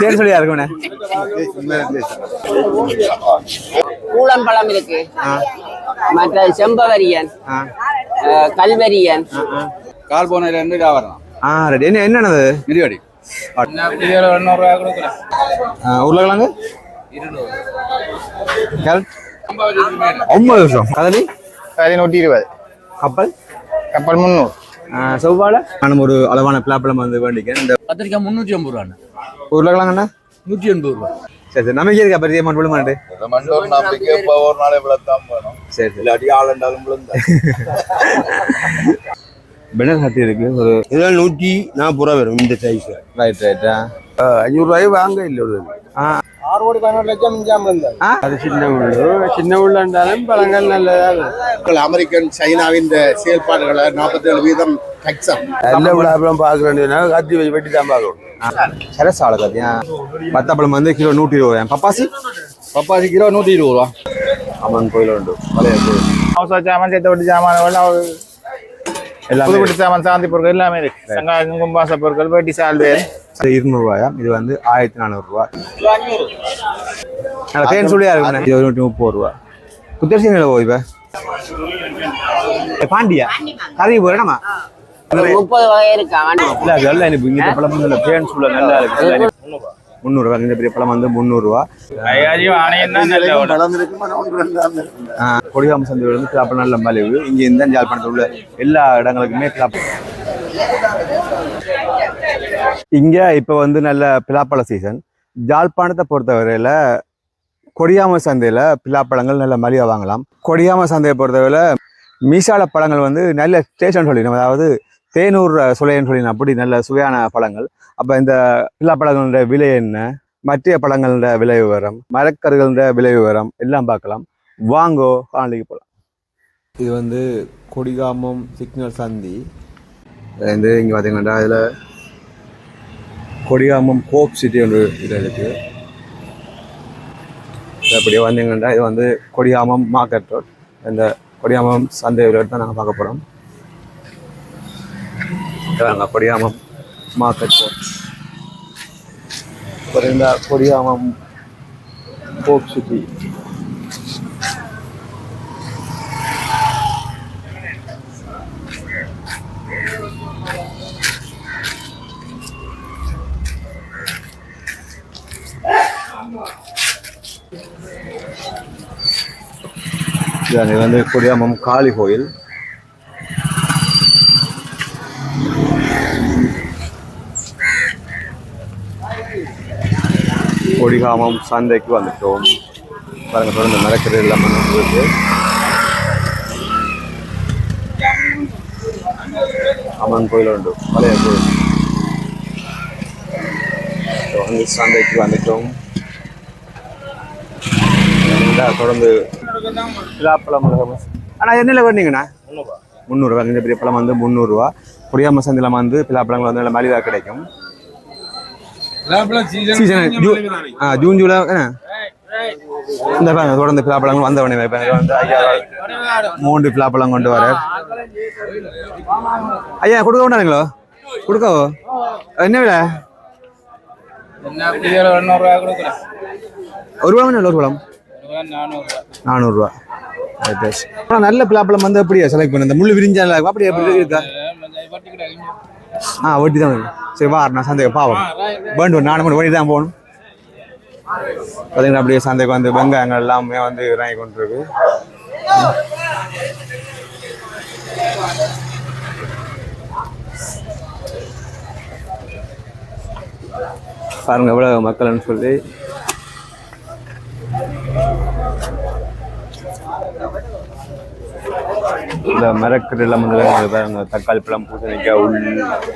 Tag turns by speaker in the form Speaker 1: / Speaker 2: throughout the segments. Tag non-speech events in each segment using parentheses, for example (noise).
Speaker 1: பேர் சொல்லியா இருக்குண்ணே
Speaker 2: கூழம்பழம் இருக்கு. மற்ற செம்பவரியன் கல்வரியன்.
Speaker 3: கால் போனதுல இருந்து வரலாம்
Speaker 1: ஆ ரெடி. என்ன என்னது
Speaker 3: மிதிவடி.
Speaker 1: உருளைக்கிழங்கு? ஒன்பது வருஷம். கதலி?
Speaker 4: பதினூற்றி இருபது.
Speaker 1: கப்பல்
Speaker 4: கப்பல் முந்நூறு.
Speaker 1: செவ்வாழை? நானும் ஒரு அளவான பிளாப்பழம் வந்து வேண்டிக்கேன் இந்த
Speaker 3: கத்திரிக்காய் முந்நூற்றி ஐம்பது ரூபாண்ணே.
Speaker 1: உருளைக்கிழங்குண்ணா
Speaker 3: நூற்றி எண்பது ரூபா.
Speaker 1: சரி சரி. நமக்கு இருக்கா? பெரிய அமௌண்ட் விழுமாண்டு?
Speaker 5: மண்டோர் நம்பிக்கை இப்போ ஒரு நாளை விளத்தான் வேணும்
Speaker 1: சரி சரி.
Speaker 5: இல்லாட்டி ஆளுண்டாலும் விழுந்தா. (laughs)
Speaker 1: பெனல் ஹட்டி இருக்கு. ஒரு
Speaker 6: இதெல்லாம் நூற்றி நாற்பது ரூபா வரும் இந்த சைஸ்
Speaker 1: ரைட் ரைட்டா
Speaker 6: அஞ்சூறுரூவாய் வாங்க இல்லை ஒரு
Speaker 1: ஆ
Speaker 4: ஆறு கோடி பதினோரு லட்சம் மிஞ்சாமல் இருந்தார்
Speaker 1: ஆ
Speaker 6: அது சின்ன உள்ளு சின்ன உள்ளாண்டாலும் பழங்கள் நல்லதாக
Speaker 7: அமெரிக்கன் சைனாவின் இந்த செயல்பாடுகளை நாற்பத்தேழு வீதம் டக்ஸம்
Speaker 6: நல்ல விழாப்பழம் பார்க்குறேன்னா கத்தி வச்சு வெட்டி தான் பார்க்கணும்
Speaker 1: சரசாலை கத்தியா பத்தாப்பழம் வந்து கிலோ நூற்றி இருபது பப்பாசி
Speaker 3: பப்பாசி கிலோ நூற்றி இருபது ரூபா
Speaker 1: அம்மன் கோயில் உண்டு பழைய கோயில்
Speaker 4: அவசர சாமான் எல்லாம் சாமான் சாந்தி பொருட்கள் எல்லாமே இருக்கு சங்காயம் கும்பாச பொருட்கள் வேட்டி சால்வேர்
Speaker 1: இருநூறுவாயா? இது வந்து ஆயிரத்தி நானூறுரூவா நல்லா தேன் சொல்லியா இருக்கு இது ஒரு நூற்றி முப்பது ரூபா. குத்தரிசி நில போய் இப்போ. பாண்டியா? கறி போயிடமா
Speaker 2: முப்பது வகை இருக்கா? வேண்டாம்
Speaker 1: இல்ல அது நல்ல இங்க பழம் தேன் சூழ நல்லா இருக்கு. நல்ல இனிப்பு. முந்நூறுரூவா இந்த பெரிய பழம் வந்து முந்நூறுரூவா கொடிகாம சந்தையில் வந்து கிளாப்பழம் நல்ல மலிவு இங்க இந்த ஜாழ்ப்பாணத்தில் உள்ள எல்லா இடங்களுக்குமே இங்கே இப்போ வந்து நல்ல பிலாப்பழ சீசன் ஜாழ்ப்பாணத்தை பொறுத்தவரையில் கொடியாம சந்தையில் பிலாப்பழங்கள் நல்ல மலியாக வாங்கலாம். கொடியாம சந்தையை பொறுத்தவரையில் மீசால பழங்கள் வந்து நல்ல டேஸ்ட்னு சொல்லிடணும். அதாவது தேனூர் சுளையன்னு சொல்லி அப்படி நல்ல சுவையான பழங்கள். அப்போ இந்த பிலாப்பழங்களோட விலை என்ன? மற்ற பழங்களோட விலை விவரம் மரக்கருகளோட விலை விவரம் எல்லாம் பார்க்கலாம். வாங்கோ காணொலிக்கு போகலாம் இது வந்து கொடிகாமம் சிக்னல் சந்தி. இது வந்து இங்கே பார்த்தீங்கன்னா இதில் கொடியாமம் கோப் சிட்டி ஒன்று இது இருக்குது அப்படியே வந்தீங்கன்னா இது வந்து கொடியாமம் மார்க்கெட் ரோட் இந்த கொடியாமம் சந்தை தான் நாங்கள் பார்க்க போகிறோம் நாங்கள் மார்க்கெட் ரோட் அப்புறம் இந்த கொடியாமம் கோப் சிட்டி இது வந்து குடியாமம் காளி கோயில். கொடிகாமம் சந்தைக்கு வந்துட்டோம். பாருங்க தொடர்ந்து மரக்கரை எல்லாம் நம்மளுக்கு அம்மன் கோயில் உண்டு. பழைய கோயில். So, சந்தைக்கு வந்துட்டோம். தொடர்ந்து பிலாப்பழம் அண்ணா என்னல வேணுங்கண்ணா முந்நூறுரூவா இந்த பெரிய பழம் வந்து முந்நூறுரூவா புரியாம சந்தையில் வந்து பிலாப்பழங்கள் வந்து நல்ல மலிவாக கிடைக்கும். சீசன் ஜூ ஆ ஜூன் ஜூலை. இந்த பாருங்க தொடர்ந்து பிலாப்பழங்கள் வந்த உடனே வந்து ஐயா மூன்று பிலாப்பழம் கொண்டு வர. ஐயா கொடுக்க வேண்டாங்களோ கொடுக்கவோ? என்ன விலை?
Speaker 4: கொடுக்குறேன்.
Speaker 1: ஒரு பழம் ஒரு பழம்?
Speaker 4: நானூறுரூவா
Speaker 1: ஆனால் நல்ல பிலாப்பழம் வந்து அப்படியே செலக்ட் பண்ண. இந்த முள்ளு விரிஞ்சால அப்படியே எப்படி இருக்கா? ஆ வட்டி தான் வேணும். சரி வா நான் சந்தைக்கு பாவம். வேண்டும் நானும் கூட வண்டி தான் போகணும். பார்த்தீங்கன்னா அப்படியே சந்தைக்கு வந்து வெங்காயங்கள் எல்லாமே வந்து இறங்கி கொண்டிருக்கு. பாருங்க எவ்வளவு மக்கள்னு சொல்லி. இந்த மரக்கறி எல்லாம் வந்து பாருங்க தக்காளி பழம் பூசணிக்காய் உள்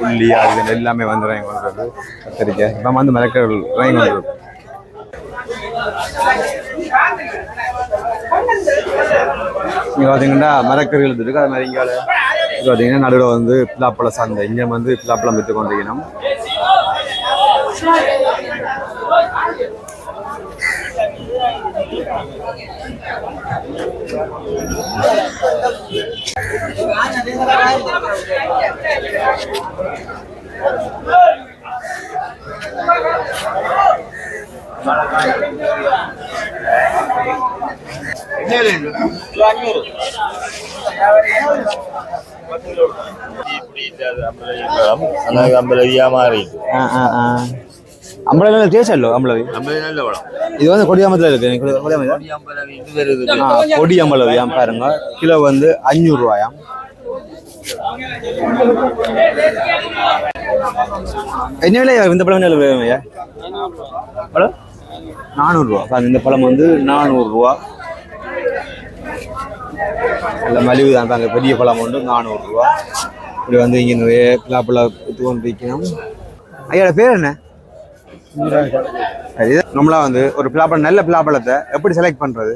Speaker 1: உள்ளி அது எல்லாமே வந்துடுறாங்க இறங்கி கத்திரிக்காய். இப்போ வந்து மரக்கறி வாங்கி வந்துடும் இங்கே பார்த்தீங்கன்னா மரக்கறிகள் இருக்கு. அது மாதிரி இங்கே இது பார்த்தீங்கன்னா நடுவில் வந்து பிலாப்பழ சந்தை. இங்கே வந்து பிலாப்பழம் விற்று கொண்டிருக்கணும்
Speaker 5: അമ്പല വ്യാമാറി
Speaker 1: ஆ ஆ ஆ அம்பளம் டேஸ்ட் இல்லோ அம்பளவி
Speaker 5: അമ്പല നല്ല വളം
Speaker 1: இது வந்து கொடியாமத்தில் இருக்கு கொடி- கொடியாமத்தில்
Speaker 5: അമ്പല ഇത് വരുന്നത്
Speaker 1: ஆ, கொடி அம்பளவியாம் பாருங்க கிலோ வந்து அஞ்சூறு ரூபாயாம் என்ன விலை இந்த பழம் என்ன விலை ஐயா பழம் நானூறுரூவா இந்த பழம் வந்து நானூறுரூவா நல்ல மலிவு தான். பாருங்க பெரிய பழம் வந்து நானூறுரூவா இப்படி வந்து இங்கே நிறைய பிளாப்பழம் இது கொண்டு வைக்கணும் ஐயாட பேர் என்ன? நம்மளா வந்து ஒரு பிளாப்பழம் நல்ல பிளாப்பழத்தை எப்படி செலக்ட் பண்றது?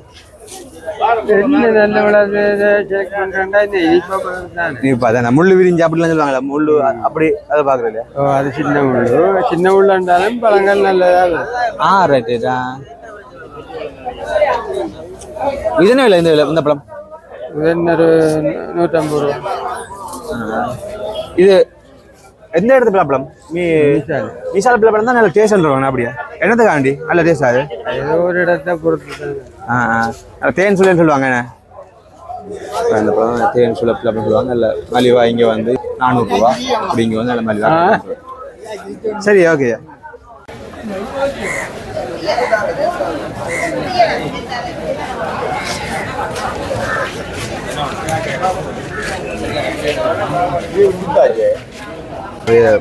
Speaker 1: இப்போ அதான் முள்ளு விரிஞ்சு அப்படிலாம் சொல்லுவாங்களா முள்ளு அப்படி அதை பார்க்குறது இல்லையா
Speaker 6: ஓ அது சின்ன உள்ளு சின்ன இருந்தாலும் பழங்கள் நல்லதா.
Speaker 1: ஆ ரைட் ரைட் ஆ. இது என்ன விலை இந்த விலை இந்த பழம்?
Speaker 6: இது என்ன ஒரு நூற்றம்பது ரூபா.
Speaker 1: இது எந்த இடத்து பிளாப்பழம் மீ மீசால. பிளாப்பழம் தான் நல்ல டேஸ்ட் சொல்லுவாங்க அப்படியா? என்னத்துக்காண்டி? நல்ல டேஸ்ட் அது?
Speaker 6: ஒரு இடத்தை பொறுத்து தான்
Speaker 1: ஆ ஆ. நல்ல தேன் சுழின்னு சொல்லுவாங்க அந்த பழம் தேன் சுழ பிளாப்பழம் சொல்லுவாங்க. நல்ல மலிவா இங்கே வந்து நானூறுரூவா. அப்படி இங்கே வந்து நல்ல மலிவா சரி ஓகே.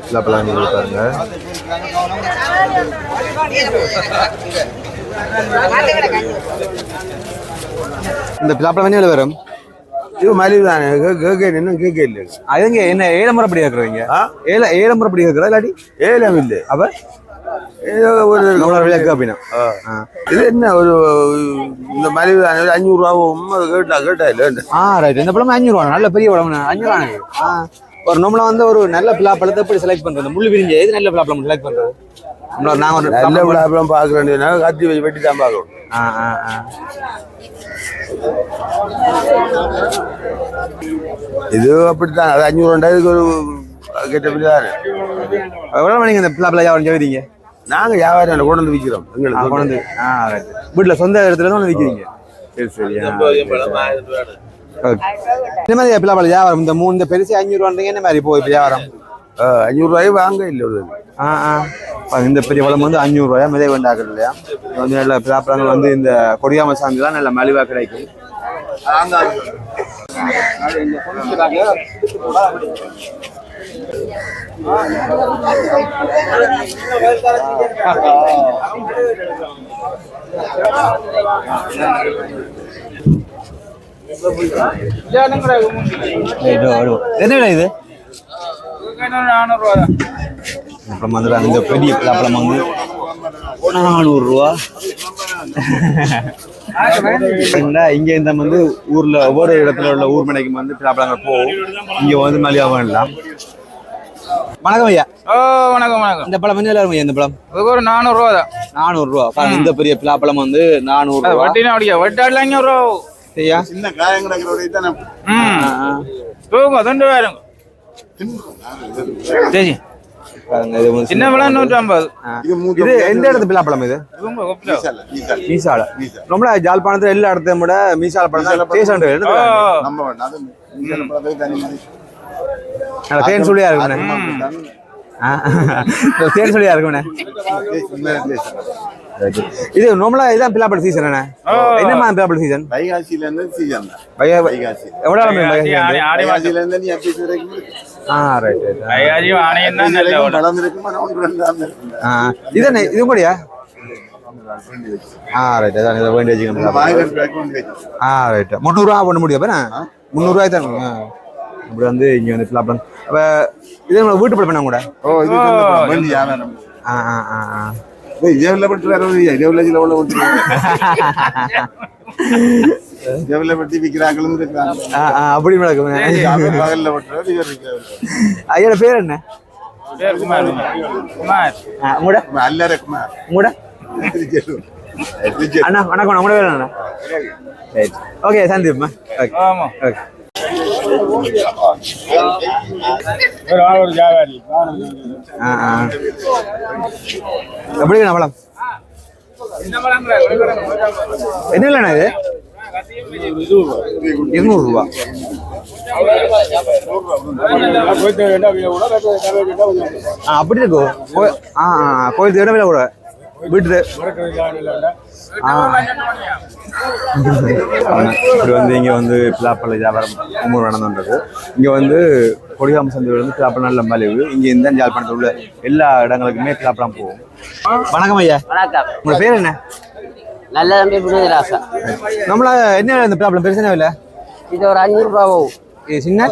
Speaker 1: பிளாப்பழம் பாருங்க இந்த பிளாப்பழம் என்ன வரும்
Speaker 7: இது மலிவு தானே. கேட்க இன்னும் கேட்க இல்லை
Speaker 1: அதுங்க என்ன ஏழு முறைப்படி கேட்குறீங்க
Speaker 7: ஆ?
Speaker 1: ஏழு ஏழு முறைப்படி கேட்குறா இல்லாட்டி?
Speaker 7: ஏலம் இல்லை.
Speaker 1: அப்ப?
Speaker 7: ஒரு
Speaker 1: அப்படின்னா.
Speaker 7: இது என்ன ஒரு இந்த மலிவு தானே. ஒரு அஞ்சூறு ரூபாவும் அது கேட்டா கேட்டா இல்லை.
Speaker 1: ஆ ரைட் இந்த பழம் அஞ்சூறு ரூபா நல்ல பெரிய பழம் அஞ்சூறு ரூபா ஆ. ஒரு நம்மள வந்து ஒரு நல்ல பிளாப்பழத்தை எப்படி செலக்ட் பண்றது? முள்ளு விரிஞ்ச எது நல்ல பிளாப்பழம் செலக்ட் பண்றது? நம்மள நாங்க ஒரு
Speaker 7: நல்ல விழாப்பழம் கத்தி வச்சு வெட்டி தான் பார்க்கணும்
Speaker 1: ஆ ஆ ஆ
Speaker 7: இது அப்படித்தான் அது அஞ்சூறு ரெண்டாயிரத்துக்கு ஒரு கெட்ட தானே
Speaker 1: எவ்வளோ மணிக்கு இந்த பிளாப்பழம் வியாபாரம் செய்வீங்க
Speaker 7: நாங்கள் வியாபாரம் கொண்டு வந்து விற்கிறோம் எங்களுக்கு
Speaker 1: கொண்டு வந்து ஆ வீட்டில் சொந்த இடத்துல தான் விற்கிறீங்க சரி சரி இந்த மாதிரி பிளாப்பழம் வியாபாரம் இந்த மூணு இந்த பெருசு அஞ்சூறு என்ன மாதிரி இப்போ வியாபாரம்
Speaker 7: அஞ்சூறு ரூபாய் வாங்க இல்லை ஒரு
Speaker 1: ஆ ஆ இந்த பெரிய பழம் வந்து அஞ்சூறு ரூபாயா மிதை வேண்டாக்குது இல்லையா இது வந்து நல்ல பிளாப்பழங்கள் வந்து இந்த கொடியாம சாந்திலாம் நல்ல மலிவாக கிடைக்கும். என்ன இது அப்புறம் வந்து அந்த பெரிய பழம் வந்து நானூறுரூவா இங்க இந்த வந்து ஊர்ல ஒவ்வொரு இடத்துல உள்ள ஊர் மனைக்கு வந்து பழங்கள் போகும். இங்க வந்து மலிவா வேண்டாம் வணக்கம் ஐயா.
Speaker 4: ஓ வணக்கம் வணக்கம்.
Speaker 1: இந்த பழம் ஐயா இந்த பழம்?
Speaker 4: ஒரு நானூறுரூவா தான்.
Speaker 1: நானூறு ரூபா. பாருங்க இந்த பெரிய பலாப்பழம் வந்து நானூறு
Speaker 4: வட்டினா அடிக்க வட்டாடல அஞ்சூறுரூவா
Speaker 1: சரியா
Speaker 7: சின்ன காயம் கிடக்கிறோட தானே.
Speaker 4: தூங்க தொண்டு வேறுங்க. சரி. சின்ன பழம் நூற்றி ஐம்பது.
Speaker 1: இது எந்த இடத்து பலாப்பழம் இது? மீசால ரொம்ப ஜாழ்ப்பாணத்துல எல்லா இடத்தையும் விட மீசால பழம் டேஸ்ட்
Speaker 7: தனி
Speaker 1: சுழியா இருக்குண்ணே. ஆ. தேன் சுழியா இருக்குண்ணே. இது நார்மலா இதான் பிலாப்பழ சீசன் என்ன. என்ன மாதிரி சீசன்
Speaker 7: இருந்து சீசன் தான்.
Speaker 1: வைகா
Speaker 7: வைகாசி.
Speaker 1: எவ்வளோ நாள் வைகாசி
Speaker 4: ஆடி ஆடி மாசம்
Speaker 7: வைகாசியில இருந்து நீ எப்படி ரெண்டு தான் இருக்கும்
Speaker 1: ஆ இது என்ன இது கூடயா ஆ ரைட் அதான் இதை வேண்டி வச்சுக்கணும். ஆ ரைட் முந்நூறுரூவா பண்ண முடியும் அப்போ முந்நூறுரூவாய் தான் ஆ. இப்படி வந்து இங்கே வந்து பிளாப்லாம் அப்போ இது நம்ம வீட்டு பழம் பண்ண கூட
Speaker 7: ஓ இது நல்ல பழம். வேண்டி வியாபாரம்.
Speaker 1: ஆ ஆ ஆ ஆ
Speaker 7: ஏய், ஜெவல்ல பட்டு வேற ஒரு ஜெவல்ல எவ்வளவு பட்டி விற்கிறாங்களும்
Speaker 1: ஆ அப்படி நடக்கும்
Speaker 7: பகல்ல பட்டுறாரு இவர்.
Speaker 1: ஐயோட பேர் என்ன?
Speaker 4: குமார் குமார்
Speaker 1: உங்களோட
Speaker 7: அல்ல ரகுமார்
Speaker 1: உங்களோட அண்ணா வணக்கம் உங்களோட பேர் என்ன ரைட் ஓகே சந்தீப்மா ஓகே
Speaker 4: ஆமா
Speaker 1: ஓகே எப்படி நம்மளம் என்ன இல்லைண்ணா இது? இருநூறு ரூபா ஆ அப்படி இருக்கும் ஆ ஆ கோயில் தேவை விலை கூட. வீட்டு ஆ. இப்படி வந்து இங்கே வந்து பிளாப்பழ வியாபாரம் மூணு நடந்துன்றது. இங்கே வந்து கொடிகாம சந்தையில் வந்து பிளாப்பழம் நல்ல மலிவு. இங்கே இந்த ஜாழ்ப்பாணத்தில் உள்ள எல்லா இடங்களுக்குமே பிளாப்பழம் போகும். வணக்கம் ஐயா.
Speaker 2: வணக்கம்.
Speaker 1: உங்களோட பேர் என்ன?
Speaker 2: நல்ல தம்பி புனிதராசா
Speaker 1: நம்மள என்ன இந்த பிளாப்பழம் பெருசு என்ன விலை?
Speaker 2: இது ஒரு அஞ்சூறு ரூபா போகும்
Speaker 1: இது சின்ன?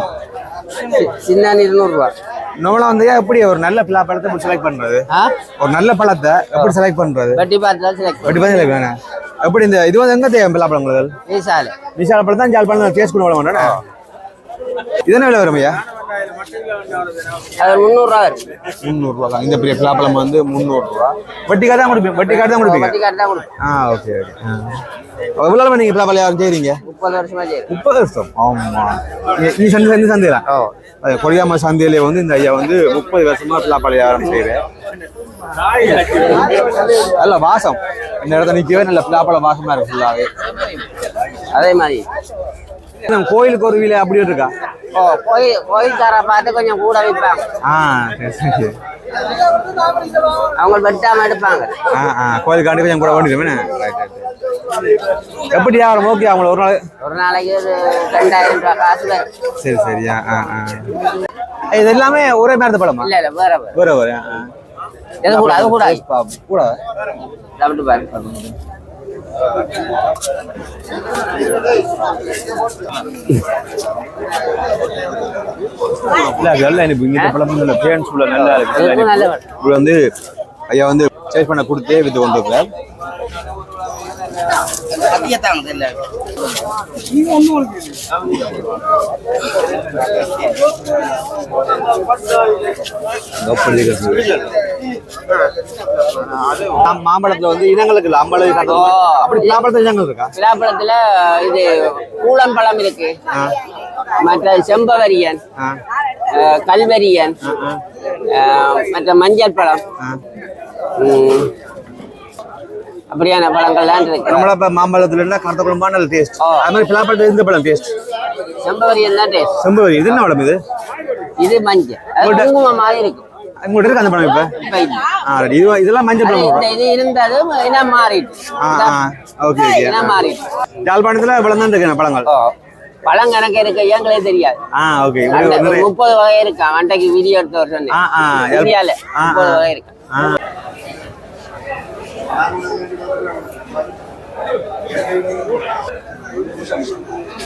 Speaker 2: சின்ன இருநூறுவா
Speaker 1: நம்மள வந்து எப்படி ஒரு நல்ல பிளாப்பழத்தை எப்படி செலக்ட் பண்றது? ஒரு நல்ல பழத்தை எப்படி செலக்ட் பண்றது?
Speaker 2: வட்டி பார்த்து செலக்ட்
Speaker 1: எப்படி பண்ணி select வேணும் எப்படி இந்த இது வந்து எங்க தேவை பிளாப்பழங்கள்
Speaker 2: ஈசால
Speaker 1: விசால. பழம் தான் ஜால் பழம் டேஸ்ட் பண்ண வேண்டாம். இது என்ன விலை வரும் ஐயா?
Speaker 2: அது முந்நூறுரூவா வரும்.
Speaker 1: முந்நூறுரூவா தான். இந்த பெரிய பிளாப்பழம் வந்து முந்நூறுரூவா. வட்டி கார்டு தான் கொடுப்பீங்க? வட்டி கார்டு தான் கொடுப்பீங்க?
Speaker 2: வட்டி கார்டு தான் கொடுக்கும்
Speaker 1: ஆ ஓகே ஓகே. எவ்வளோ நாள் நீங்கள் பிளாப்பழம் யாரும் செய்கிறீங்க
Speaker 2: முப்பது வருஷமா சரி
Speaker 1: முப்பது வருஷம்? ஆமா. நீ- நீ சந்தை சந்தை சந்தையில? அது கொடியாம சந்தையிலே வந்து இந்த ஐயா வந்து முப்பது வருஷமா பிளாப்பழ வியாபாரம் செய்கிறேன் நல்ல வாசம். இந்த இடத்துல நிற்கவே நல்ல பிளாப்பழ வாசமா இருக்கு ஃபுல்லாவே
Speaker 2: அதே மாதிரி.
Speaker 1: நம்ம கோயிலுக்கு ஒரு வீல அப்படி இருக்கா?
Speaker 2: ஓ கோயில் கோயில்கார பார்த்து கொஞ்சம் கூட விற்பாங்க
Speaker 1: ஆ சரி
Speaker 2: அவங்க வெட்டாம எடுப்பாங்க.
Speaker 1: ஆ ஆ கோயிலுக்காண்டி கொஞ்சம் கூட வேண்டியது எப்படி வியாபாரம் ஓகே அவங்கள ஒரு நாள்
Speaker 2: ஒரு நாளைக்கு ஒரு ரெண்டாயிரம் ரூபாய் காசு
Speaker 1: சரி சரி ஆ ஆ இது எல்லாமே ஒரே மாதிரி பழமா
Speaker 2: இல்ல இல்ல வேற வேற.
Speaker 1: வேற வேற
Speaker 2: எது கூட அது கூட.
Speaker 1: கூட
Speaker 2: சாப்பிட்டு பாரு.
Speaker 1: இல்ல அது நல்லா எனக்கு இங்க பழம் பேரண்ட்ஸ் உள்ள நல்லா இருக்கு வந்து ஐயா வந்து சேஸ் பண்ண கொடுத்தே வித்து கொண்டு ஆம், மாம்பழத்துல வந்து இனங்களுக்கு இல்ல அம்பளம்
Speaker 2: ஓ.
Speaker 1: அப்படி மாம்பழத்துல இனங்கள் இருக்கா
Speaker 2: விழாப்பழத்துல இது கூழம்பழம் இருக்கு மற்ற செம்பவரியன் கல்வரியன் மற்ற மஞ்சள் பழம். அப்படியான பழங்கள்லாம் இருக்கு.
Speaker 1: நம்மள இப்ப மாம்பழத்துல என்ன கருத்த குழம்பா நல்ல டேஸ்ட். அது மாதிரி பிளாப்பழத்துல இந்த பழம் டேஸ்ட்
Speaker 2: செம்பவரியன் தான் டேஸ்ட்
Speaker 1: செம்பவரி இது என்ன பழம் இது?
Speaker 2: இது மஞ்சள். குங்குமம் மாதிரி இருக்கும்.
Speaker 1: உங்கள்கிட்ட இருக்கு அந்த பழம் இப்ப. இது இதெல்லாம் மஞ்சள் பழம்
Speaker 2: இது மாறிட்டு.
Speaker 1: ஆ ஆ. Okay okay.
Speaker 2: இனம் மாறிட்டு.
Speaker 1: யாழ்ப்பாணத்துல பழம் தான் இருக்கு பழங்கள்.
Speaker 2: பழம் கணக்கு இருக்கு எங்களே தெரியாது. முப்பது வகை இருக்கு. அன்றைக்கு வீடியோ
Speaker 1: ஆ ஆ.
Speaker 2: இந்தியால முப்பது. வகை இருக்கு.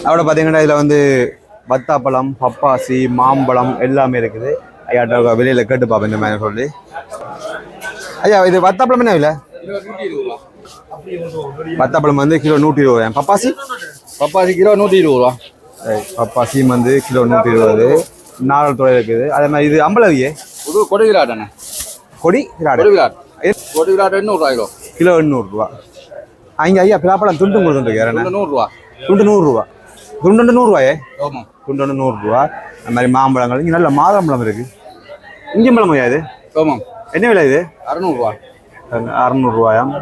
Speaker 1: அதோட பார்த்தீங்கன்னா இதில் வந்து பத்தாப்பழம் பப்பாசி மாம்பழம் எல்லாமே இருக்குது. ஐயாட்ட வெளியில் கேட்டு பார்ப்பேன் இந்த மாதிரி சொல்லி. ஐயா இது வத்தாப்பழம் என்ன விலை? வத்தாப்பழம் வந்து கிலோ நூற்றி இருபது பப்பாசி?
Speaker 3: பப்பாசி கிலோ நூற்றி இருபது ரூபா.
Speaker 1: பப்பாசி வந்து கிலோ நூற்றி இருபது நாலு துறை இருக்குது. அதே மாதிரி இது அம்பளவியே
Speaker 3: கொடி விராட்டண்ணே
Speaker 1: கொடி
Speaker 3: கொடி
Speaker 1: கிராடு
Speaker 3: கொடி விராட் எண்ணூறுவா கிலோ
Speaker 1: கிலோ எண்ணூறுரூவா அங்கே ஐயா பிலாப்பழம் துண்டு கொடுத்துருக்காரு
Speaker 3: கிலோ நூறுரூவா
Speaker 1: துண்டு நூறுரூவா துண்டு நூறுரூவாயே
Speaker 3: ஆமாம்
Speaker 1: துண்டு நூறுரூவா அந்த மாதிரி மாம்பழங்கள் இங்கே நல்ல மாதுளம்பழம் இருக்குது இஞ்சி பழம் ஐயா இது
Speaker 3: ஆமாம்
Speaker 1: என்ன விலை இது
Speaker 3: அறநூறுவா
Speaker 1: அறநூறுவாயாம்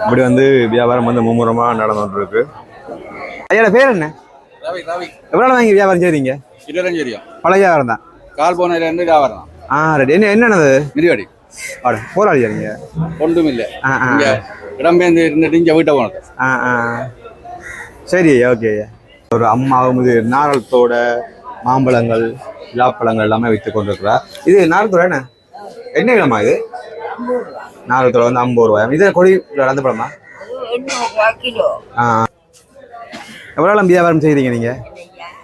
Speaker 1: இப்படி வந்து வியாபாரம் வந்து மும்முரமாக நடந்துட்டு இருக்கு ஐயோட பேர் என்ன எவ்வளோ வாங்கி வியாபாரம் செய்றீங்க
Speaker 3: இருபத்தஞ்சரியா
Speaker 1: பழைய வியாபாரம் தான்
Speaker 3: கால் போனதுலேருந்து வியாபாரம்
Speaker 1: ஆ ரெடி என்ன என்னது
Speaker 3: மிதிவாடி
Speaker 1: ஆட போராளியா நீங்க?
Speaker 3: ஒன்றும் இல்லை
Speaker 1: ஆ ஆ.
Speaker 3: இங்கே இடம்பெயர்ந்து இருந்துட்டு இங்கே வீட்டை போனது.
Speaker 1: ஆ ஆ. சரி ஐயா ஓகே ஐயா ஒரு அம்மாவும் இது நாரளத்தோட மாம்பழங்கள் விழாப்பழங்கள் எல்லாமே வைத்து கொண்டிருக்கிறார். இது நாரத்தோட என்ன? என்ன விலமா இது? நாரத்தோட வந்து ஐம்பது ரூபாய்? இது கொடி அந்த பழமா? ஆ. எவ்வளோ வியாபாரம் செய்கிறீங்க நீங்கள்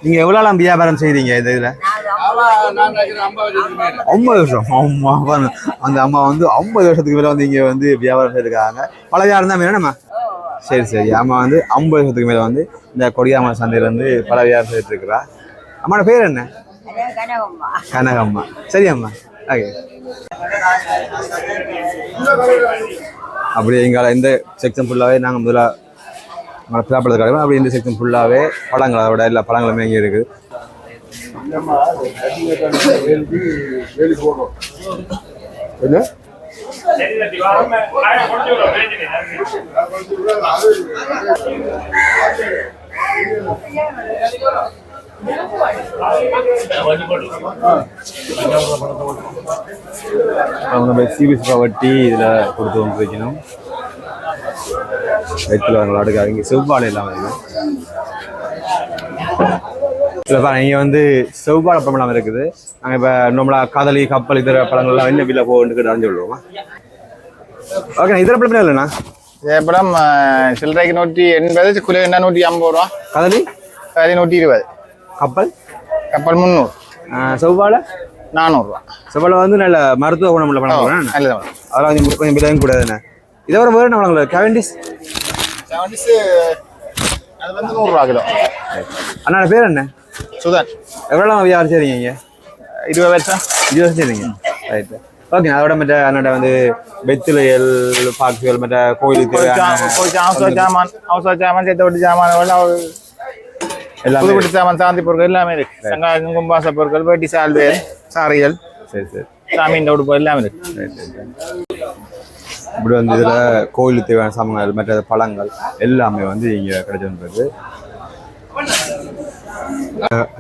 Speaker 1: நீங்கள் எவ்வளவு நாள் வியாபாரம் செய்கிறீங்க இந்த இதுல? ஐம்பது வருஷம். அம்மா அந்த அம்மா வந்து ஐம்பது வருஷத்துக்கு மேலே வந்து இங்கே வந்து வியாபாரம் செய்திருக்காங்க. பல வியாபாரம் தான் நம்ம? சரி சரி. அம்மா வந்து ஐம்பது வருஷத்துக்கு மேலே வந்து இந்த கொடியாமல் சந்தையில வந்து பல வியாபாரம் செய்துட்டு இருக்கிறா அம்மாவோட பேர் என்ன? கனகம்மா. சரி அம்மா. ஓகே அப்படியே எங்களை இந்த செக்ஷன் ஃபுல்லாகவே நாங்கள் முதல்ல பிளாப்பழத்தை கிடைக்கும் அப்படி இந்த செக்ஷன் ஃபுல்லாகவே பழங்கள் அதோட எல்லா பழங்களுமே இங்கே இருக்குது. என்ன? அவங்க சிபிஎஸ் வட்டி இதில் கொடுத்து வந்து வைக்கணும். வயிற்றுல விளாடுக்கு அவங்க செவ்வாழை எல்லாம் வருது இல்லை பாருங்க இங்கே வந்து செவ்வாழை பழம் இருக்குது. நாங்கள் இப்போ நம்மளா காதலி கப்பல் இதர பழங்கள்லாம் என்ன விலை போகுன்னு அறிஞ்சு விடுவோமா ஓகே இதர பழம் இல்லைண்ணா
Speaker 4: இதேபடம் சில்லறைக்கு நூற்றி எண்பது என்ன நூற்றி ஐம்பது ரூபா.
Speaker 1: காதலி?
Speaker 4: அது நூற்றி இருபது.
Speaker 1: கப்பல்?
Speaker 4: கப்பல் முந்நூறு.
Speaker 1: செவ்வாழை
Speaker 4: நானூறுரூவா
Speaker 1: செவ்வாழை வந்து நல்ல மருத்துவ குணமுள்ள பழம் தானே?
Speaker 4: நல்லது
Speaker 1: அதெல்லாம் கொஞ்சம் கொஞ்சம் விலையும் கூடாதுண்ணே. இதை வர வேறு பழங்கள் கேவண்டிஸ்
Speaker 4: அது வந்து நூறுரூவா கிலோ
Speaker 1: அண்ணா பேர் என்ன?
Speaker 4: சுதன்.
Speaker 1: எவ்வளோ வியாபாரம் செய்றீங்க இங்கே?
Speaker 4: இருபது வருஷம்.
Speaker 1: இது வருஷம் செய்றீங்க? ரைட்டு ஓகே அதோட மற்ற அண்ணாட வந்து வெத்திலையல் பாக்ஸுகள் மற்ற கோயிலுக்கு
Speaker 4: ஜாமான் அவசர ஜாமான் சேர்த்து விட்டு ஜாமான் எல்லாம்
Speaker 1: எல்லாமே
Speaker 4: புதுப்பிடி சாமான் சாந்தி பொருட்கள் எல்லாமே இருக்கு. சங்காயம் கும்பாச பொருட்கள் வேட்டி சால்வேல் சாரிகள்
Speaker 1: சரி சரி.
Speaker 4: சாமியின் உடுப்பு எல்லாமே இருக்கு.
Speaker 1: இப்படி வந்து இதில் கோயிலுக்கு தேவையான சாமான்கள் மற்ற பழங்கள் எல்லாமே வந்து இங்கே கிடைச்சிருந்தது.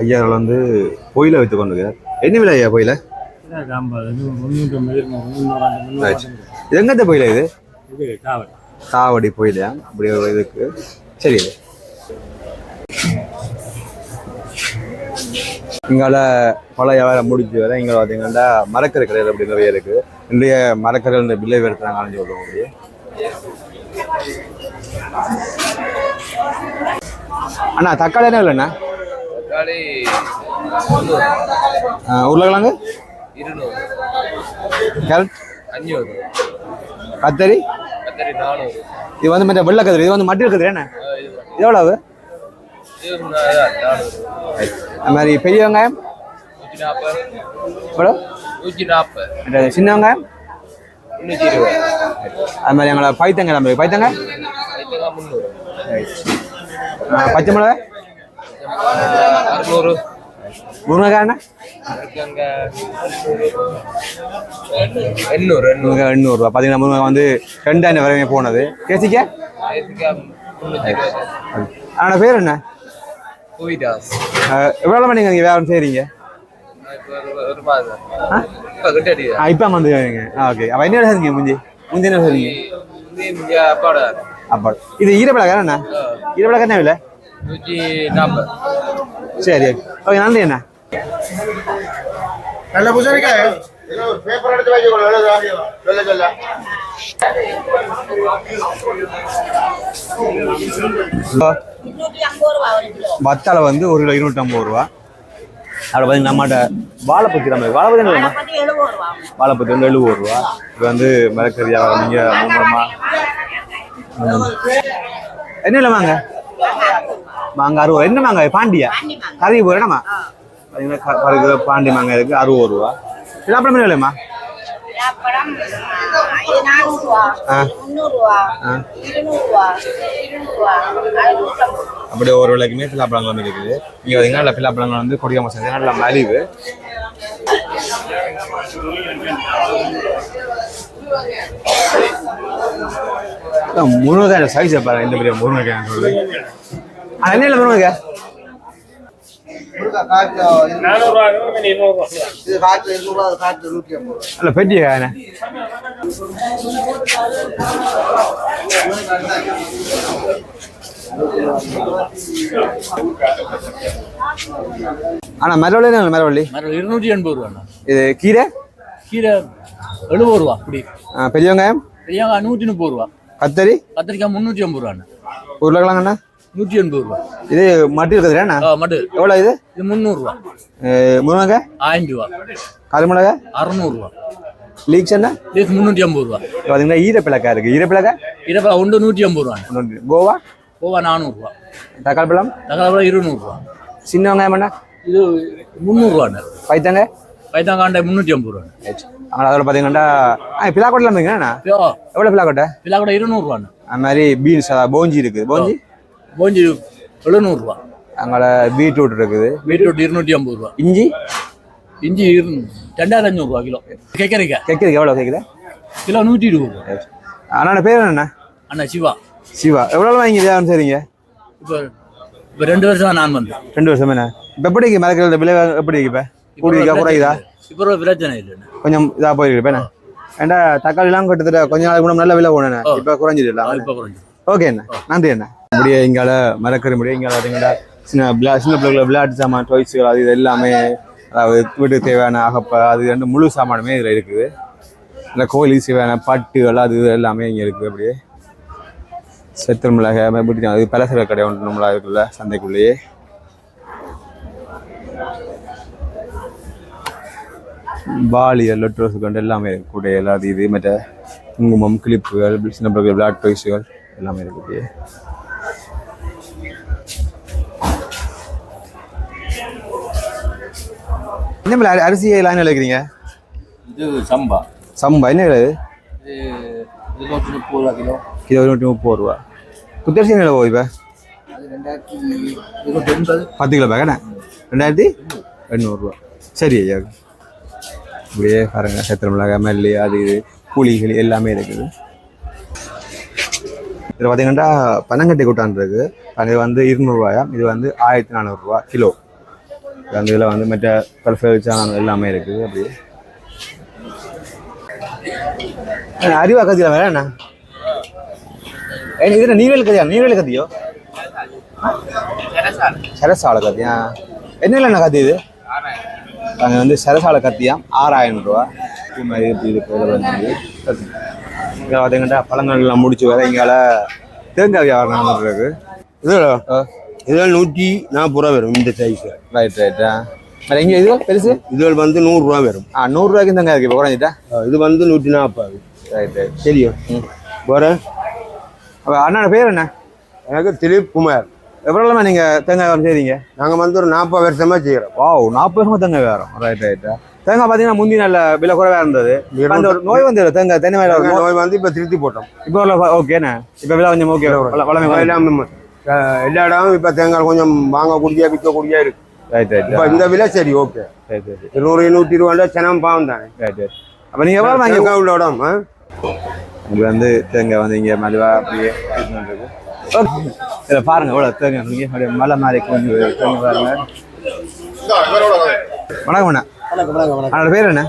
Speaker 1: ஐயா வந்து கோயிலை வைத்து கொண்டு. என்ன விலை ஐயா கோயில? இது எங்கத்த கோயில இது? காவடி. கோயிலையா இப்படி ஒரு இதுக்கு. சரி. இங்கால பல வியாபாரம் முடிஞ்சு வர இங்கே பார்த்தீங்கன்னா மரக்கரை கடைகள் அப்படி நிறைய இருக்கு. இன்றைய மரக்கரைகள் இந்த விலை எடுத்தாங்க அழிஞ்சு விடுவோம் அப்படியே அண்ணா தக்காளி என்ன இல்லைண்ணா ஆ, உருளைக்கிழங்கு? கேரட்? கத்தரி? இது வந்து மற்ற வெள்ளை கதிரி இது வந்து மட்டி கதிரி என்ன எவ்வளவு? அது மாதிரி பெரிய வெங்காயம்? எவ்வளோ? சின்ன வெங்காயம்? அது மாதிரி எங்களை பைத்தங்க நம்ம பைத்தங்க? ஆ, பச்சை மிளகாய்? முருங்கைக்காய் என்ன? முருங்கைக்காய் எண்ணூறுரூவா பார்த்தீங்கன்னா முருங்கை வந்து ரெண்டாயிரம் வரைக்கும் போனது. கேசிக்க? அவனோட பேர் என்ன? அஹ், எவ்வளோ மணிங்க நீங்கள் வியாபாரம் செய்கிறீங்க இப்போ வந்து ஓகே அப்போ என்ன செய்றீங்க முந்தி? முந்தி என்ன செய்றீங்க? அப்பா இது ஈரப்பழக்கம் என்ன? ஈரப்பழக்கம் என்ன விலை? சரி ஓகே நன்றி என்ன
Speaker 7: நல்ல புதுசாக பேப்பர் எடுத்து சொல்ல சொல்ல
Speaker 1: வத்தால வந்து ஒரு கிலோ இருநூற்றம்பது ரூபா. அதில் பார்த்தீங்கன்னா நம்மகிட்ட வாழைப்பத்தி நம்ம வாழைப்பத்தி என்ன? வாழைப்பத்தி வந்து எழுபது ரூபா. இது வந்து மரக்கறி வியாபாரம் நீங்கள் என்ன இல்லை வாங்க மாங்க அறுபது என்ன மாங்க? பாண்டியா? கறி போய் என்னம்மா? பார்த்தீங்கன்னா பாண்டி மாங்காய் இருக்குது அறுபது ரூபா. அப்புறம் என்ன
Speaker 8: ஐநூற்றம்பது
Speaker 1: அப்படி ஒரு விலைக்குமே பில்லாப்பழங்கள் இருக்குது இங்கே பார்த்தீங்கன்னா பில்லாப்பழங்கள் வந்து கொடியாம செஞ்சு நல்ல மலிவு முருங்கைக்காய் சைஸ் பாருங்க இந்த பெரிய முருங்கைக்காய் என்ன இல்லை முருங்கைக்காய்
Speaker 7: இது காற்று இருநூறுவா அது காற்று நூற்றி ஐம்பது ரூபா
Speaker 1: அல்ல பெட்டிய காயண்ணே அண்ணா மரவள்ளி என்ன மரவள்ளி?
Speaker 5: இருநூற்றி எண்பது ரூபா
Speaker 1: இது கீரை?
Speaker 5: கீரை எழுபது ரூபா அப்படி.
Speaker 1: ஆ, பெரிய வெங்காயம்
Speaker 5: பெரியவங்க நூற்றி முப்பது ரூபா.
Speaker 1: கத்தரி?
Speaker 5: கத்திரிக்காய் முந்நூற்றி ஐம்பது ரூபாண்ணா
Speaker 1: உருளைக்கிழங்கண்ணா
Speaker 5: நூற்றி எண்பது ரூபா.
Speaker 1: இது மட்டி இருக்குதுண்ணா
Speaker 5: மட்டு.
Speaker 1: எவ்வளோ இது?
Speaker 5: இது முந்நூறுரூவா
Speaker 1: முருங்கைக்காய்
Speaker 5: ஆயிரம் ரூபா
Speaker 1: கருமிளகாய்
Speaker 5: அறநூறுவா.
Speaker 1: லீக்ஸ் என்ன?
Speaker 5: இது முந்நூற்றி ஐம்பது ரூபா.
Speaker 1: பார்த்தீங்கன்னா ஈரப்பிளக்காய் இருக்கு. ஈரப்பிளக்காய்
Speaker 5: இதப்பா ஒன்று நூற்றி ஐம்பது ரூபா.
Speaker 1: கோவா?
Speaker 5: கோவா நானூறுரூவா
Speaker 1: தக்காளி பழம்?
Speaker 5: தக்காளி இருநூறுவா.
Speaker 1: சின்ன வெங்காயம் என்ன?
Speaker 5: இது முந்நூறுரூவாண்ணா
Speaker 1: பைத்தங்க?
Speaker 5: பைத்தாங்காண்டை முந்நூற்றி ஐம்பது ரூபா.
Speaker 1: அங்கே அதில் பார்த்தீங்கன்னா ஆ பிலாக்கோட்டில் இருந்தீங்கண்ணா எவ்வளோ பிலாக்கோட்டை
Speaker 5: பிள்ளை கூட இருநூறுவாண்ணா.
Speaker 1: அது மாதிரி பீன்ஸ் போஞ்சி இருக்குது. போஞ்சி?
Speaker 5: போஞ்சி எழுநூறுவா
Speaker 1: அங்கே பீட்ரூட் இருக்குது.
Speaker 5: பீட்ரூட் இருநூற்றி ஐம்பது ரூபா.
Speaker 1: இஞ்சி?
Speaker 5: இஞ்சி இரு ரெண்டாயிரத்தி அஞ்சூறுரூவா கிலோ. கேட்கறீங்க
Speaker 1: கேட்குறதுக்கு எவ்வளோ கேட்குது
Speaker 5: கிலோ நூற்றி இருபது ரூபா.
Speaker 1: அண்ணா பேர் என்ன
Speaker 5: அண்ணா? சிவா.
Speaker 1: சிவா. எவ்வளோ வாங்கி வியாபாரம் செய்றீங்க?
Speaker 5: இப்போ இப்போ ரெண்டு வருஷம் நான் வந்தேன்.
Speaker 1: ரெண்டு வருஷம் என்ன? இப்போ எப்படி இருக்கு மரக்கிற விலை? எப்படி இருக்கு இப்போ? கூடியிருக்கா குறையுதா?
Speaker 5: இப்போ பிரச்சனை இல்லைண்ணே
Speaker 1: கொஞ்சம் இதாக போயிருக்கு இப்போ என்ன? ஏண்டா தக்காளிலாம் கிட்டத்தட்ட கொஞ்ச நாள் கூட நல்ல விலை போனேண்ணே இப்போ குறைஞ்சிடலாம்
Speaker 5: இப்போ குறைஞ்சி
Speaker 1: ஓகே அண்ணா. நன்றி அண்ணா. இப்படியே இங்கால மரக்கறி முடியும் இங்கால பார்த்தீங்கன்னா சின்ன விளா சின்ன பிள்ளைகளை விளையாட்டு சாமான் டாய்ஸுகள் அது இது எல்லாமே அதாவது வீட்டுக்கு தேவையான அகப்பை அது ரெண்டு முழு சாமானுமே இதில் இருக்குது. இல்லை கோயிலுக்கு தேவையான பட்டுகள் அது இது எல்லாமே இங்கே இருக்குது அப்படியே. செத்தல் மிளகாய் எப்படி அது பலசர கடை ஒன்று நம்மளா இருக்குல்ல சந்தைக்குள்ளேயே. பாலியல் லொட்ரோஸ் கொண்டு எல்லாமே இருக்கு. குடையல் அது இது மற்ற குங்குமம் கிளிப்புகள் சின்ன பிள்ளைகள் விளையாட்டு டாய்ஸுகள் எல்லாமே இருக்கு என்ன அரிசி எல்லாம் நினைக்கிறீங்க
Speaker 5: இது சம்பா.
Speaker 1: சம்பா. என்ன விலை இது?
Speaker 5: நூற்றி முப்பது ரூபா கிலோ.
Speaker 1: கிலோ நூற்றி முப்பது ரூபா. புத்தரிசி என்ன விலை இப்போ? பத்து கிலோ பேக் என்ன? ரெண்டாயிரத்தி எண்ணூறுரூவா சரி ஐயா. இப்படியே பாருங்க. சத்திர மிளகாய் மல்லி அது இது கூலிகள் எல்லாமே இருக்குது. இதில் பார்த்தீங்கன்னா பனங்கட்டி கூட்டான் இருக்கு அது வந்து இருநூறுவாயா இது வந்து ஆயிரத்தி நானூறுரூவா கிலோ. அந்த இதில் வந்து மற்ற பல்ஃபேல் சாணம் எல்லாமே இருக்குது அப்படியே அண்ணா, அறிவா கத்தியா வேற என்ன? இது என்ன நீர்வேல் கத்தியா நீர்வேல் கத்தியோ சரசால கத்தியா என்ன என்ன கத்தி இது? அங்கே வந்து சரசால கத்தியாம் ஆறாயிரம் ரூபா. இது மாதிரி இப்படி போல வந்து இங்கே பார்த்தீங்கன்னா பழங்கள் எல்லாம் முடிச்சு வர இங்கால தேங்காய் வியாபாரம் நடந்துருக்கு
Speaker 7: இதோ இதில் நூற்றி நாற்பது ரூபா வரும் இந்த சைஸ்
Speaker 1: ரைட் ரைட்டா வேறு எங்கே இது பெருசு?
Speaker 7: இதில் வந்து நூறுரூவா வரும்.
Speaker 1: ஆ நூறுரூவாய்க்கு தேங்காய் இருக்கு இப்போ குறைஞ்சிட்டா?
Speaker 7: இது வந்து நூற்றி நாற்பது.
Speaker 1: ரைட் ரைட்
Speaker 7: தெரியும். வேறு?
Speaker 1: அப்போ அண்ணனோட பேர் என்ன?
Speaker 7: எனக்கு திலீப் குமார்.
Speaker 1: எவ்வளோமா நீங்கள் தேங்காய் வியாபாரம் செய்றீங்க?
Speaker 7: நாங்கள் வந்து ஒரு நாற்பது வருஷமாக செய்கிறோம்
Speaker 1: வாவ் நாற்பது வருஷமா தேங்காய் வியாபாரம். ரைட் ரைட்டா தேங்காய் பார்த்தீங்கன்னா முந்தி நல்ல விலை குறைவாக இருந்தது. அந்த ஒரு நோய் வந்து தேங்காய் தென்னை
Speaker 7: நோய் வந்து இப்போ திருத்தி போட்டோம்.
Speaker 1: இப்போ ஓகேண்ணே இப்போ விலை கொஞ்சம் ஓகே வளமை
Speaker 7: எல்லா இடமும் இப்போ தேங்காய் கொஞ்சம் வாங்கக்கூடியா விற்கக்கூடியா இருக்கு. இப்போ இந்த விலை சரி ஓகே இருநூறு இருநூற்றி இருபது சனம் பாவம் தானே.
Speaker 1: அப்போ நீங்கள் எவ்வளோ வாங்கி
Speaker 7: தேங்காய் உள்ள இடம்?
Speaker 1: இது வந்து தேங்காய் வந்து இங்கே மலிவா அப்படியே இதில் பாருங்க எவ்வளோ தேங்காய் நீங்கள் அப்படியே மலை மாதிரி கொஞ்சம் தேங்காய் பாருங்க. வணக்கம் அண்ணா.
Speaker 9: வணக்கம் வணக்கம்
Speaker 1: பேர் என்ன?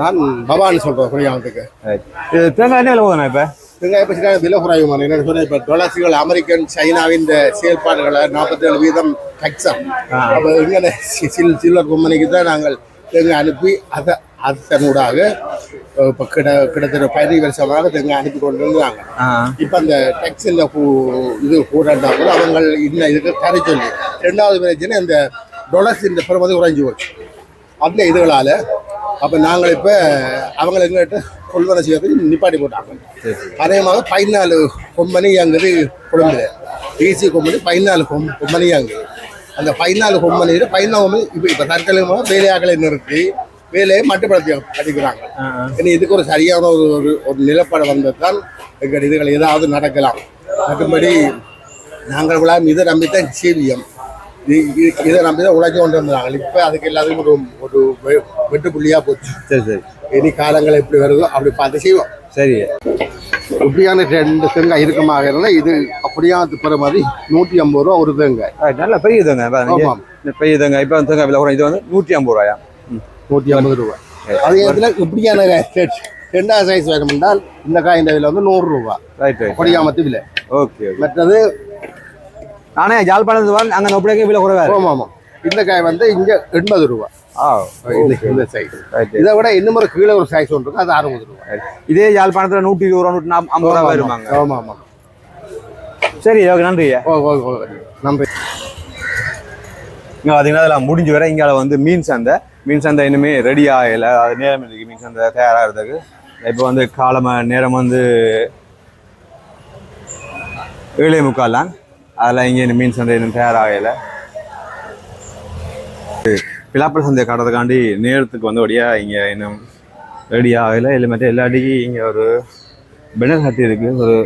Speaker 9: நான் பவானி சொல்றேன் குறையாமத்துக்கு
Speaker 1: ரைட் இது தேங்காய் என்ன விலை போகுதுண்ணா இப்போ?
Speaker 9: வெங்காய பற்றி விலை குறையுமான என்ன சொன்ன இப்போ டொலர்ஸுகள் அமெரிக்கன் சைனாவின் இந்த செயல்பாடுகளை நாற்பத்தேழு வீதம் டக்ஸம் அப்போ இங்கே சில் சில்லர் கம்பெனிக்கு தான் நாங்கள் தேங்காய் அனுப்பி அதை அதனூடாக இப்போ கிட கிட்டத்தட்ட பதினஞ்சு வருஷமாக தேங்காய் அனுப்பி கொண்டு இருந்தாங்க இப்போ அந்த டெக்ஸில் இது கூடண்டா கூட அவங்க இன்னும் இதுக்கு தர சொல்லி. ரெண்டாவது பிரச்சனை இந்த டொலர்ஸ் இந்த பெருமதி குறைஞ்சி போச்சு. அந்த இதுகளால் அப்போ நாங்கள் இப்போ அவங்களை எங்கிட்ட கொள்வனை செய்யறதுக்கு நிப்பாட்டி போட்டாங்க. அதேமாக பதினாலு கொம்பனி இயங்குது கொழும்புல. ஏசி கொம்பனி பதினாலு கொம் கொம்பனி இயங்குது. அந்த பதினாலு கொம்பனியில் பதினாலு கொம்பனி இப்போ இப்போ தற்காலிகமாக வேலையாக்களை நிறுத்தி வேலையை மட்டுப்படுத்தி அடிக்கிறாங்க இனி இதுக்கு ஒரு சரியான ஒரு ஒரு ஒரு நிலப்பட வந்தது தான் எங்கள் இதுகள் ஏதாவது நடக்கலாம். மற்றபடி நாங்கள் விழா இதை நம்பித்தான் சீவியம் இதை நம்பி தான் உழைச்சி கொண்டு வந்தாங்க இப்போ அதுக்கு எல்லாத்துக்கும் ஒரு ஒரு வெ- வெட்டுப்புள்ளியாக போச்சு.
Speaker 1: சரி சரி.
Speaker 9: இனி காலங்கள் எப்படி வருதோ அப்படி பார்த்து செய்வோம்.
Speaker 1: சரி.
Speaker 9: இப்படியான ரெண்டு தேங்காய் இருக்கமாக இருந்தால் இது அப்படியா பெற மாதிரி நூற்றி ஐம்பது ரூபா ஒரு தேங்காய்.
Speaker 1: நல்ல பெரிய தேங்காய் பாருங்க.
Speaker 9: ஆமாம்.
Speaker 1: இந்த பெரிய தேங்காய் இப்போ தேங்காய் விலை குறையும். இது வந்து நூற்றி ஐம்பது ரூபாயா?
Speaker 9: நூற்றி ஐம்பது ரூபா. அதே இதில் இப்படியான ரேட் ரெண்டாவது சைஸ் வேணும் என்றால் இந்த காய் இந்த விலை வந்து நூறு ரூபா.
Speaker 1: ரைட் ரைட்
Speaker 9: கொடியாமத்து விலை.
Speaker 1: ஓகே ஓகே
Speaker 9: மற்றது
Speaker 1: நானே ஜாழ்ப்பாணத்து வரேன் அங்கே ஒப்படைக்க விலை குறைவா
Speaker 9: ஆமாம் ஆமாம். இந்த காய் வந்து இங்கே எண்பது ரூபா.
Speaker 1: ஆ
Speaker 9: இந்த சைஸ் இதை விட இன்னும் ஒரு கீழே ஒரு சைஸ் ஒன்று இருக்கு அது அறுபது ரூபா.
Speaker 1: இதே யாழ்ப்பாணத்தில் நூற்றி இருபது ரூபா நூற்றி ஐம்பது ரூபா வருவாங்க
Speaker 9: ஆமாம். ஆமாம்
Speaker 1: சரி ஓகே நன்றி.
Speaker 9: நன்றி.
Speaker 1: இங்கே பார்த்தீங்கன்னா அதெல்லாம் முடிஞ்சு வர இங்கே வந்து மீன் சந்தை. மீன் சந்தை இன்னுமே ரெடி ஆகலை. அது நேரம் இருக்கு மீன் சந்தை தயாராகிறதுக்கு. இப்போ வந்து காலம நேரம் வந்து ஏழே முக்கால் தான். அதெல்லாம் இங்கே மீன் சந்தை இன்னும் தயாராகலை. பிலாப்பல் சந்தையை காட்டுறதுக்காண்டி நேரத்துக்கு வந்தபடியா இங்கே இன்னும் ரெடி ஆகலை. இல்லை மற்ற எல்லாடிக்கு இங்கே ஒரு பெனர் ஹட்டி இருக்குது ஒரு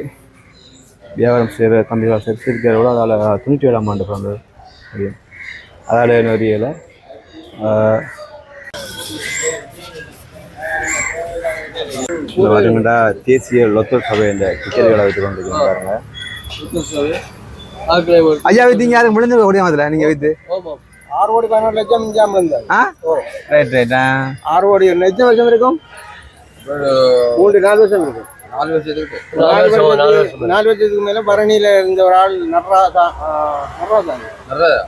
Speaker 1: வியாபாரம் செய்கிற தம்பிகள் சரி இருக்கிறோட அதால் தொண்ணூற்றி ஏழாம் ஆண்டு பிறந்தது. முடியும் அதால் நிறையல பார்த்தீங்கன்னா தேசிய லொத்தர் சபை இந்த டிக்கெட்டுகளை வைத்து கொண்டு ஐயா வைத்தீங்க யாரும் முடிஞ்ச ஓடியாமதுல நீங்க வைத்து.
Speaker 9: ஆறு கோடி பதினோரு லட்சம் இஞ்சாம இருந்தார்
Speaker 1: ஆ? ரைட் ரைட்
Speaker 9: ஆறு கோடி எத்தனை வருஷம் இருக்கும்? மூன்று நாலு வருஷம் இருக்கும்.
Speaker 10: நாலு வருஷத்துக்கு
Speaker 9: நாலு வருஷத்துக்கு நாலு வருஷத்துக்கு மேல பரணியில இருந்த ஒரு ஆள் நடராஜா நடராஜா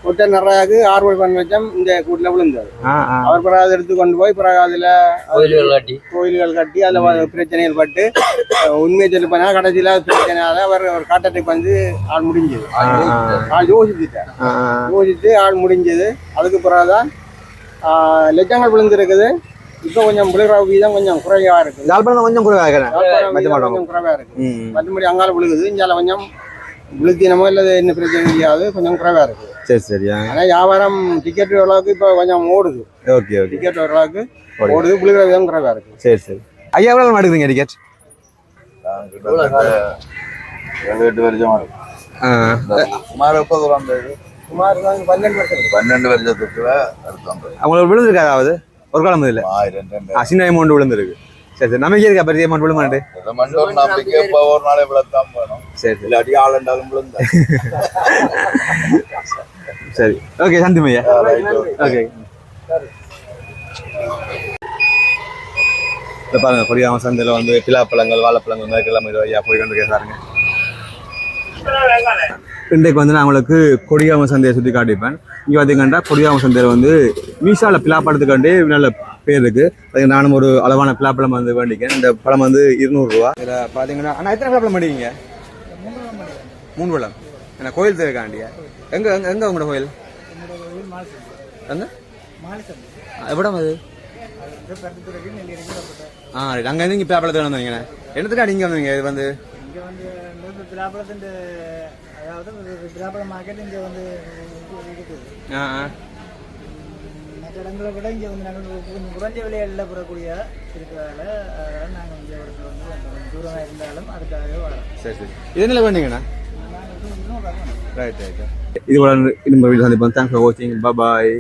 Speaker 9: ஒருத்தர் நடராஜாக்கு ஆறு கோடி பதினோரு லட்சம் இந்த கூட்டில் விழுந்தார். அவர் பிறகு அதை எடுத்து கொண்டு போய் பிறகு அதுல
Speaker 10: கோயில்கள் காட்டி.
Speaker 9: கோயில்கள் கட்டி அதுல பிரச்சனைகள் பட்டு உண்மையை சொல்லி போனா கடைசியில பிரச்சனையால அவர் ஒரு காட்டத்துக்கு வந்து ஆள் முடிஞ்சது. ஆள்
Speaker 1: ஆ.
Speaker 9: யோசிச்சு ஆள் முடிஞ்சது. அதுக்கு பிறகுதான் லட்சங்கள் விழுந்திருக்குது. இப்போ கொஞ்சம் விழுகிற வீதம் கொஞ்சம் குறைவா இருக்கு.
Speaker 1: ஜாழ்ப்பாணம் கொஞ்சம்
Speaker 9: வீதம்
Speaker 1: மாட்டோம்.
Speaker 9: கொஞ்சம் குறைவா இருக்கு. மற்றபடி அங்கால விழுகுது இங்கால கொஞ்சம் விழுத்தினமோ இல்லை என்ன பிரச்சனை இல்லையாது கொஞ்சம் குறைவா இருக்கு.
Speaker 1: சரி சரியா
Speaker 9: ஆனா வியாபாரம் டிக்கெட் ஓரளவுக்கு இப்போ கொஞ்சம் ஓடுது.
Speaker 1: Okay okay.
Speaker 9: டிக்கெட் ஓரளவுக்கு
Speaker 1: ஓடுது.
Speaker 9: ஓடுது விழுகிற வீதம் குறைவா இருக்கு.
Speaker 1: சரி சரி. ஐயா எவ்வளோ மாட்டுக்குதுங்க டிக்கெட்
Speaker 11: எட்டு வருஷமா சுமார் எப்போ
Speaker 9: தான் பன்னெண்டு வருஷம்.
Speaker 11: பன்னெண்டு வருஷத்துக்குள்ள
Speaker 1: அவங்களுக்கு விழுந்திருக்கா அதாவது ஒரு காலம் இல்லை சின்ன அமௌண்ட் விழுந்திருக்கு. சரி சரி. நம்பிக்கை இருக்கா பெரிய அமௌண்ட் விழுமாண்டு
Speaker 11: மண்டோ நம்பிக்கை இப்போ ஒரு நாளை விளத்தான் போகணும்
Speaker 1: சரி
Speaker 11: இல்லாட்டி ஆளுண்டாலும் விழுந்தா.
Speaker 1: சரி. ஓகே சந்திம் ஐயா ஓகே இந்த பாருங்க கொடியாம சந்தையில் வந்து பிலாப்பழங்கள் வாழைப்பழங்கள் மேற்கெல்லாம் இது ஐயா போய் கொண்டு கேட்குறாருங்க இன்றைக்கு வந்து நான் உங்களுக்கு கொடியாம சந்தையை சுற்றி காட்டிப்பேன் இங்கே பார்த்தீங்கன்னா கொடியாம சந்தையில் வந்து மீஷாவில் பிலாப்பழத்துக்காண்டி நல்ல பேர் இருக்குது அதுக்கு நானும் ஒரு அளவான பிலாப்பழம் வந்து வேண்டிக்கிறேன். இந்த பழம் வந்து இருநூறுரூவா இதில் பார்த்தீங்கன்னா ஆனால் எத்தனை பிலாப்பழம் பண்ணிக்கீங்க மூணு பழம். என்ன கோயில் தேவைக்காண்டியா? எங்கே எங்கே எங்கே உங்களோட கோயில்? எங்கே? எவ்வளோ அது? ஆ அங்கேருந்து அங்கே இருந்து இங்கே பிலாப்பழத்தை வந்தீங்கண்ணே என்னத்துக்காண்டி இங்கே வந்தீங்க? இது வந்து?
Speaker 12: அதாவது பிலாப்பழ மார்க்கெட் இங்கே வந்து இருக்குது. மற்ற இடங்களை விட இங்கே வந்து நாங்கள் கொஞ்சம் குறைஞ்ச விலைகளில் பெறக்கூடிய இருக்கிறதால அதனால் நாங்கள் இங்கே இடத்துல வந்து கொஞ்சம் தூரமாக இருந்தாலும் அதுக்காகவே வரோம்.
Speaker 1: சரி சரி. இது என்ன வேணுங்கண்ணா ரைட் ரைட் இது இன்னும் வீடியோ சந்திப்போம். தேங்க்ஸ் ஃபார் வாட்சிங் பாய்